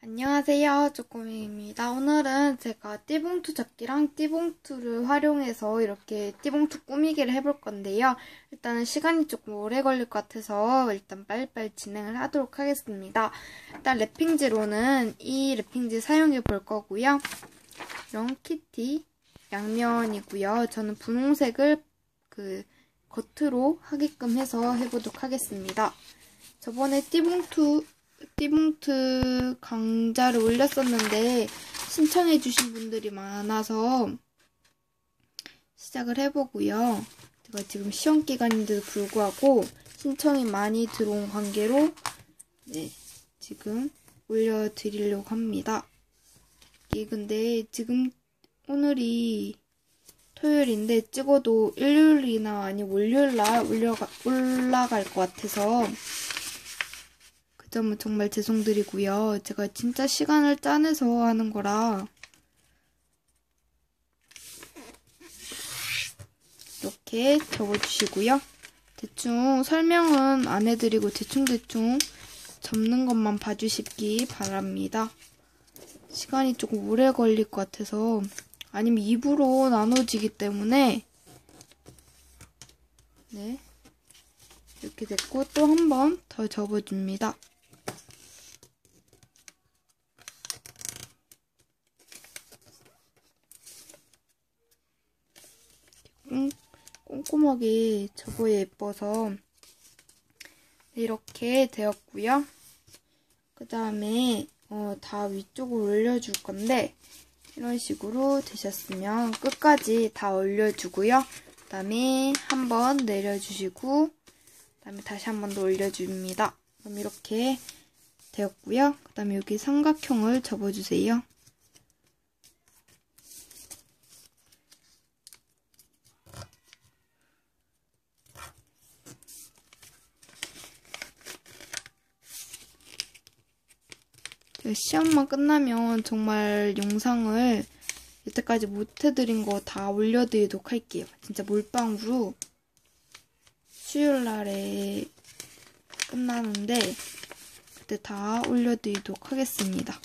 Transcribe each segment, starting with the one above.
안녕하세요. 쪼꼬미입니다. 오늘은 제가 띠봉투 잡기랑 띠봉투를 활용해서 이렇게 띠봉투 꾸미기를 해볼 건데요. 일단은 시간이 조금 오래 걸릴 것 같아서 일단 빨리빨리 진행을 하도록 하겠습니다. 일단 랩핑지로는 이 랩핑지 사용해 볼 거고요. 이런 키티 양면이고요. 저는 분홍색을 그 겉으로 하게끔 해서 해보도록 하겠습니다. 저번에 띠봉투 띠봉트 강좌를 올렸었는데 신청해 주신 분들이 많아서 시작을 해보고요. 제가 지금 시험 기간인데도 불구하고 신청이 많이 들어온 관계로 네, 지금 올려드리려고 합니다. 이게 근데 지금 오늘이 토요일인데 찍어도 일요일이나 아니면 월요일날 올려가, 올라갈 것 같아서 그 점은 정말 죄송드리고요. 제가 진짜 시간을 짜내서 하는 거라 이렇게 적어주시고요. 대충 설명은 안 해드리고 대충대충 접는 것만 봐주시기 바랍니다. 시간이 조금 오래 걸릴 것 같아서 아니면 입으로 나눠지기 때문에 네 이렇게 됐고 또 한 번 더 접어줍니다. 꼼꼼하게 접어야 예뻐서 이렇게 되었고요. 그 다음에 어, 다 위쪽으로 올려줄 건데 이런 식으로 되셨으면 끝까지 다 올려주고요. 그 다음에 한 번 내려주시고 그 다음에 다시 한 번 더 올려줍니다. 그럼 이렇게 되었고요. 그 다음에 여기 삼각형을 접어주세요. 시험만 끝나면 정말 영상을 여태까지 못해드린 거 다 올려드리도록 할게요. 진짜 몰빵으로 수요일 날에 끝나는데 그때 다 올려드리도록 하겠습니다.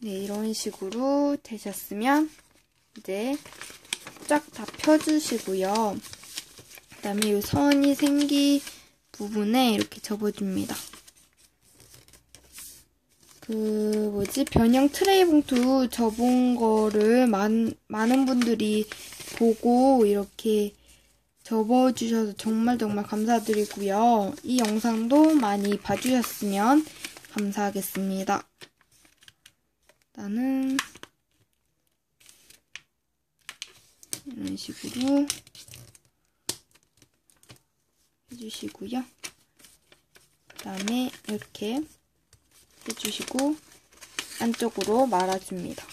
네, 이런 식으로 되셨으면 이제 쫙 다 펴주시고요. 그 다음에 이 선이 생기 부분에 이렇게 접어줍니다. 그 뭐지 변형 트레이 봉투 접은 거를 많, 많은 분들이 보고 이렇게 접어주셔서 정말 정말 감사드리고요. 이 영상도 많이 봐주셨으면 감사하겠습니다. 일단은 이런 식으로 해주시고요. 그 다음에 이렇게 해주시고 안쪽으로 말아줍니다.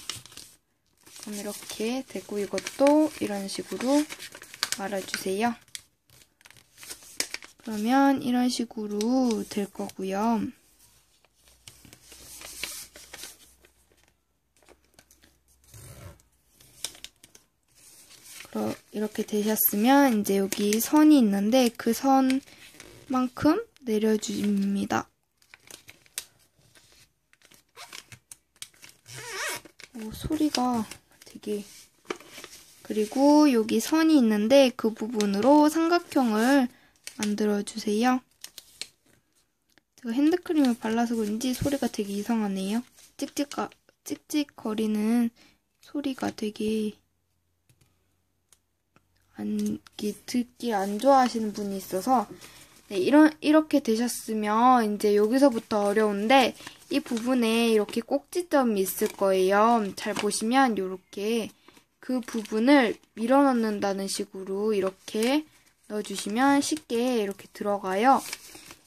그럼 이렇게 되고 이것도 이런 식으로 말아주세요. 그러면 이런 식으로 될 거고요. 이렇게 되셨으면 이제 여기 선이 있는데 그 선만큼 내려줍니다. 오, 소리가 되게 그리고 여기 선이 있는데 그 부분으로 삼각형을 만들어주세요. 제가 핸드크림을 발라서 그런지 소리가 되게 이상하네요. 찍찍, 찍찍거리는 소리가 되게 안, 듣기 안 좋아하시는 분이 있어서 네, 이런 이렇게 되셨으면 이제 여기서부터 어려운데 이 부분에 이렇게 꼭지점이 있을 거예요. 잘 보시면 이렇게 그 부분을 밀어넣는다는 식으로 이렇게 넣어주시면 쉽게 이렇게 들어가요.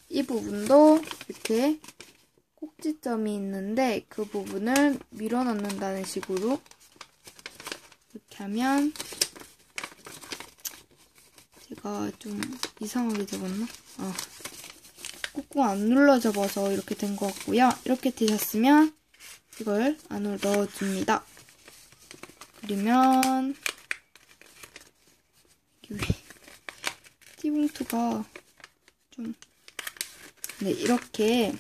이 부분도 이렇게 꼭지점이 있는데 그 부분을 밀어넣는다는 식으로 이렇게 하면 제가 좀 이상하게 적었나? 아, 꾹꾹 안 눌러져 봐서 이렇게 된 것 같고요. 이렇게 되셨으면 이걸 안으로 넣어줍니다. 그러면 여기 띠봉 띠봉투가 좀, 네, 이렇게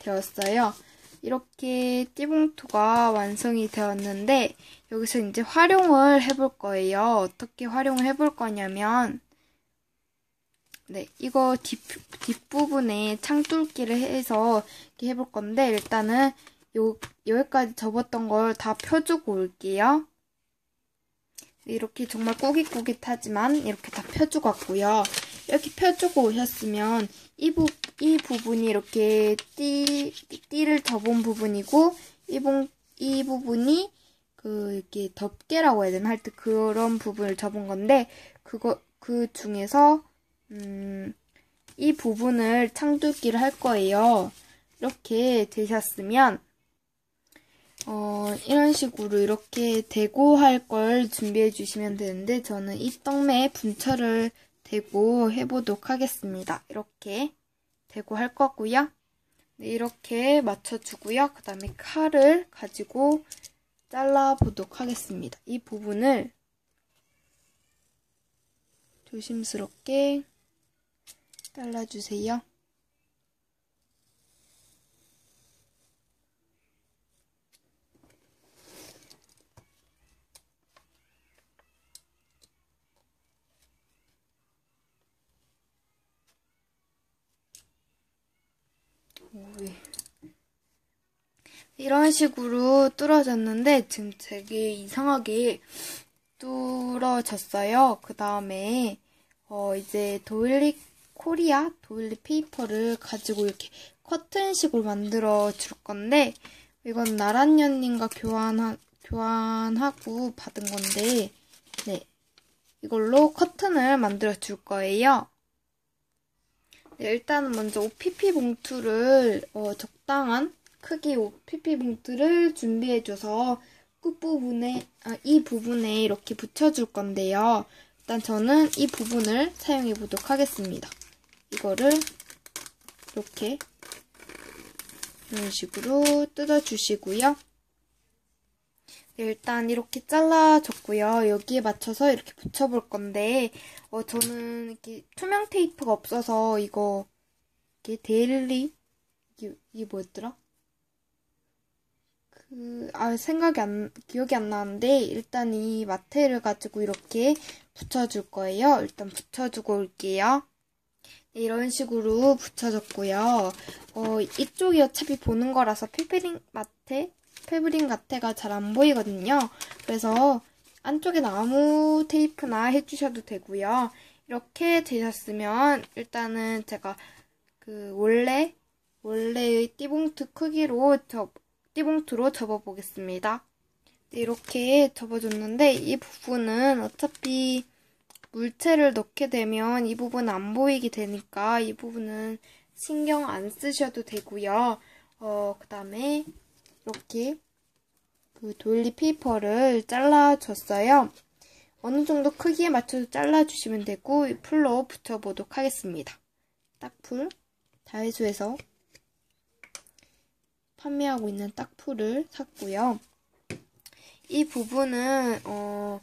되었어요. 이렇게 띠봉투가 완성이 되었는데, 여기서 이제 활용을 해볼 거예요. 어떻게 활용을 해볼 거냐면, 네, 이거 뒷, 뒷부분에 창뚫기를 해서 이렇게 해볼 건데, 일단은 요, 여기까지 접었던 걸 다 펴주고 올게요. 이렇게 정말 꾸깃꾸깃하지만 이렇게 다 펴주고 왔고요. 이렇게 펴주고 오셨으면 이, 부, 이 부분이 이렇게 띠, 띠를 접은 부분이고 이, 부, 이 부분이 그 이렇게 덮개라고 해야 되나 할때 그런 부분을 접은 건데 그거 그 중에서 음, 이 부분을 창뚫기를 할 거예요. 이렇게 되셨으면 어, 이런 식으로 이렇게 대고 할 걸 준비해 주시면 되는데 저는 이 떡매에 분철을 대고 해보도록 하겠습니다. 이렇게 대고 할 거고요. 네, 이렇게 맞춰주고요. 그 다음에 칼을 가지고 잘라보도록 하겠습니다. 이 부분을 조심스럽게 잘라주세요. 이런 식으로 뚫어졌는데 지금 되게 이상하게 뚫어졌어요. 그 다음에 어 이제 도일리 코리아 도일리 페이퍼를 가지고 이렇게 커튼식으로 만들어 줄 건데 이건 나란년님과 교환하, 교환하고 받은 건데 네 이걸로 커튼을 만들어 줄 거예요. 네, 일단은 먼저 OPP 봉투를 어, 적당한 크기 OPP 봉투를 준비해줘서 끝부분에 아, 이 부분에 이렇게 붙여줄 건데요. 일단 저는 이 부분을 사용해 보도록 하겠습니다. 이거를 이렇게 이런 식으로 뜯어주시고요. 네, 일단 이렇게 잘라줬고요. 여기에 맞춰서 이렇게 붙여볼 건데 어, 저는 이렇게 투명 테이프가 없어서 이거 이게 데일리 이게, 이게 뭐였더라? 그, 아, 생각이 안, 기억이 안 나는데, 일단 이 마테를 가지고 이렇게 붙여줄 거예요. 일단 붙여주고 올게요. 네, 이런 식으로 붙여줬고요. 어, 이쪽이 어차피 보는 거라서 필브링 마테, 패브링 마테가 잘 안 보이거든요. 그래서 안쪽에 나무 테이프나 해주셔도 되고요. 이렇게 되셨으면 일단은 제가 그 원래 원래의 띠봉투 크기로 접, 띠봉투로 접어보겠습니다. 이렇게 접어줬는데 이 부분은 어차피 물체를 넣게 되면 이 부분은 안 보이게 되니까 이 부분은 신경 안 쓰셔도 되고요. 어, 그 다음에 이렇게 그 도일리 페이퍼를 잘라줬어요. 어느 정도 크기에 맞춰서 잘라주시면 되고 풀로 붙여보도록 하겠습니다. 딱풀 다이소에서 판매하고 있는 딱풀을 샀고요. 이 부분은 어,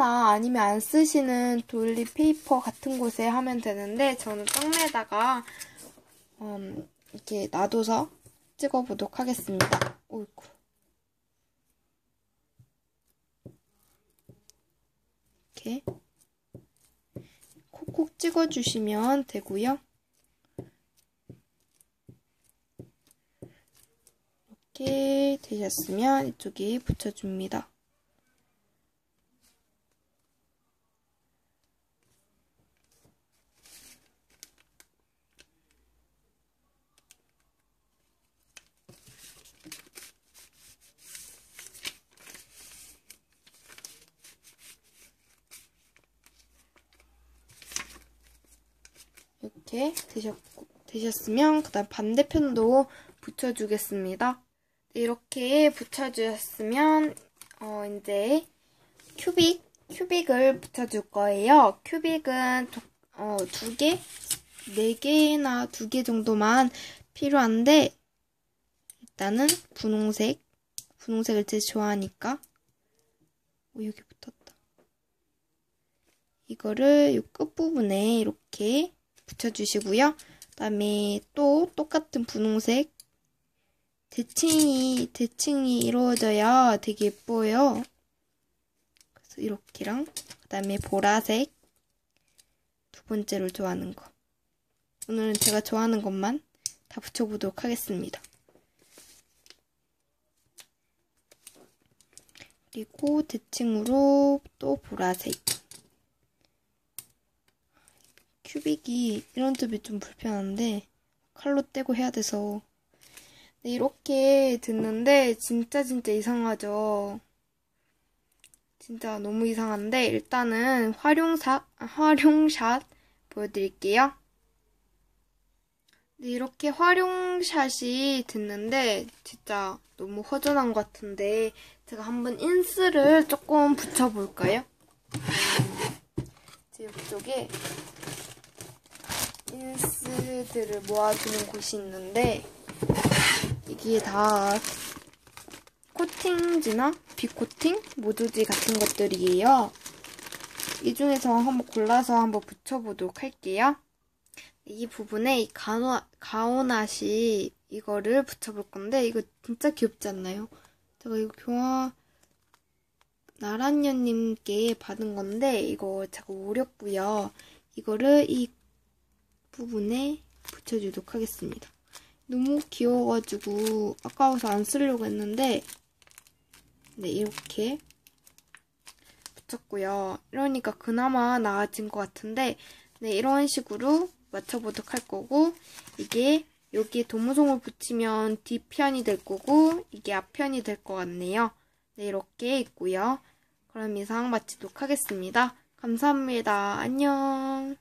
떡매나 아니면 안 쓰시는 돌리 페이퍼 같은 곳에 하면 되는데 저는 떡매에다가 음, 이렇게 놔둬서 찍어보도록 하겠습니다. 오이쿠. 이렇게 콕콕 찍어주시면 되고요. 이렇게 되셨으면 이쪽에 붙여줍니다. 이렇게 되셨고, 되셨으면 그 다음 반대편도 붙여주겠습니다. 이렇게 붙여주셨으면 어, 이제 큐빅 큐빅을 붙여줄 거예요. 큐빅은 어, 두 개, 네 개나 두 개 정도만 필요한데 일단은 분홍색, 분홍색을 제일 좋아하니까 오, 여기 붙었다. 이거를 이 끝부분에 이렇게 붙여주시고요. 그 다음에 또 똑같은 분홍색 대칭이 대칭이 이루어져야 되게 예뻐요. 그래서 이렇게랑 그 다음에 보라색 두 번째로 좋아하는 거. 오늘은 제가 좋아하는 것만 다 붙여보도록 하겠습니다. 그리고 대칭으로 또 보라색. 큐빅이 이런 톱이 좀 불편한데 칼로 떼고 해야 돼서 네, 이렇게 듣는데 진짜 진짜 이상하죠. 진짜 너무 이상한데 일단은 활용샷 활용샷 보여드릴게요. 네, 이렇게 활용샷이 됐는데 진짜 너무 허전한 것 같은데 제가 한번 인스를 조금 붙여볼까요? 제 이쪽에 인스들을 모아두는 곳이 있는데 이게 다 코팅지나 비코팅, 모조지 같은 것들이에요. 이 중에서 한번 골라서 한번 붙여보도록 할게요. 이 부분에 이 가오, 가오낫이 이거를 붙여볼 건데 이거 진짜 귀엽지 않나요? 제가 이거 교화 나란녀님께 받은 건데 이거 제가 오렸고요. 이거를 이 부분에 붙여주도록 하겠습니다. 너무 귀여워가지고 아까워서 안 쓰려고 했는데 네 이렇게 붙였고요. 이러니까 그나마 나아진 것 같은데 네 이런 식으로 맞춰보도록 할 거고 이게 여기에 도무송을 붙이면 뒤편이 될 거고 이게 앞편이 될 것 같네요. 네 이렇게 있고요. 그럼 이상 마치도록 하겠습니다. 감사합니다. 안녕